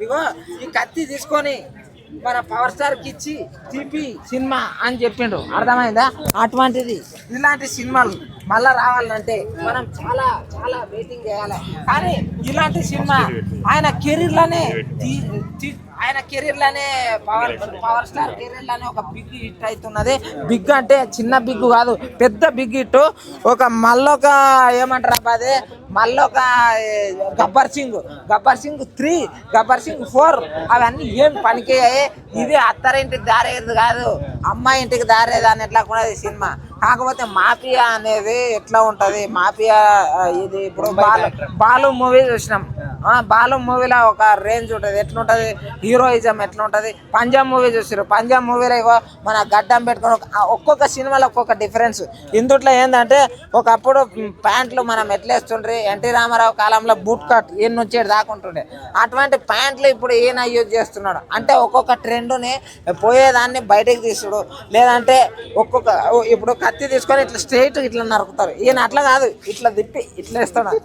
ఇగో ఈ కత్తి తీసుకొని మన పవర్ స్టార్కి ఇచ్చి తిప్పి సినిమా అని చెప్పిండు. అర్థమైందా? అటువంటిది. ఇలాంటి సినిమాలు మళ్ళా రావాలంటే మనం చాలా చాలా వెయిటింగ్ చేయాలి. కానీ ఇలాంటి సినిమా ఆయన కెరీర్లోనే ఆయన కెరీర్లోనే పవర్ పవర్ స్టార్ కెరీర్లోనే ఒక బిగ్ హిట్ అవుతున్నది బిగ్ అంటే చిన్న బిగ్ కాదు పెద్ద బిగ్ హిట్ ఒక మళ్ళొక ఏమంటారు అబ్బా అది? మళ్ళొక ఏ, గబ్బర్ సింగ్ గబ్బర్ సింగ్ త్రీ గబ్బర్ సింగ్ ఫోర్ అవన్నీ ఏం పనికియ్యాయి ఇది అత్తారింటికి దారేది కాదు అమ్మాయి ఇంటికి దారేది అని ఎట్లా కూడా ఈ సినిమా. కాకపోతే మాఫియా అనేది ఎట్లా ఉంటది? మాఫియా ఇది ఇప్పుడు బాలు బాలు మూవీ చూసినాం. బాలు మూవీలో ఒక రేంజ్ ఉంటుంది. ఎట్లుంటుంది? హీరోయిజం ఎట్లుంటుంది? పంజాబ్ మూవీ చూసారు పంజాబ్ మూవీలో ఇగో మన గడ్డం పెట్టుకొని ఒక్కొక్క సినిమాలో ఒక్కొక్క డిఫరెన్స్ ఇందుట్లో ఏంటంటే ఒకప్పుడు ప్యాంట్లు మనం ఎట్లేస్తుండ్రి? ఎన్టీ రామారావు కాలంలో బూట్ కట్ ఈయన నుంచి దాకుంటుండే అటువంటి ప్యాంట్లు ఇప్పుడు ఈయన యూజ్ చేస్తున్నాడు. అంటే ఒక్కొక్క ట్రెండ్ని పోయేదాన్ని బయటకు తీసుడు లేదంటే ఒక్కొక్క ఇప్పుడు కత్తి తీసుకొని ఇట్లా స్ట్రైట్ ఇట్లా నరుకుతారు. ఈయన అట్లా కాదు. ఇట్లా తిప్పి ఇట్లా ఇస్తున్నాడు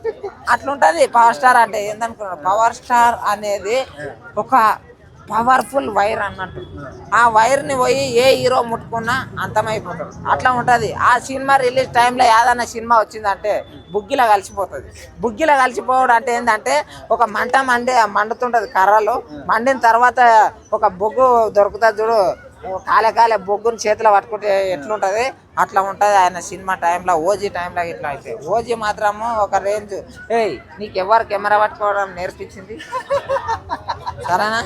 అట్లుంటుంది. పవర్ స్టార్ అంటే ఏందనుకున్నాడు పవర్ స్టార్ అనేది ఒక పవర్ఫుల్ వైర్ అన్నట్టు. ఆ వైర్ని పోయి ఏ హీరో ముట్టుకున్నా అంతమైపోతాడు. అట్లా ఉంటుంది. ఆ సినిమా రిలీజ్ టైంలో ఏదైనా సినిమా వచ్చిందంటే బుగ్గిలో కలిసిపోతుంది. బుగ్గిలో కలిసిపోవడం అంటే ఏంటంటే ఒక మంట మండే మండుతుంటుంది కర్రలు. మండిన తర్వాత ఒక బొగ్గు దొరుకుతుంది చూడు. కాలే కాలే బొగ్గుని చేతిలో పట్టుకుంటే ఎట్లుంటుంది? అట్లా ఉంటుంది ఆయన సినిమా టైంలో ఓజీ టైంలో ఇట్లా అయితే. ఓజీ మాత్రము ఒక రేంజ్. ఏయ్ నీకు ఎవరు కెమెరా పట్టుకోవడం నేర్పించింది? సరేనా?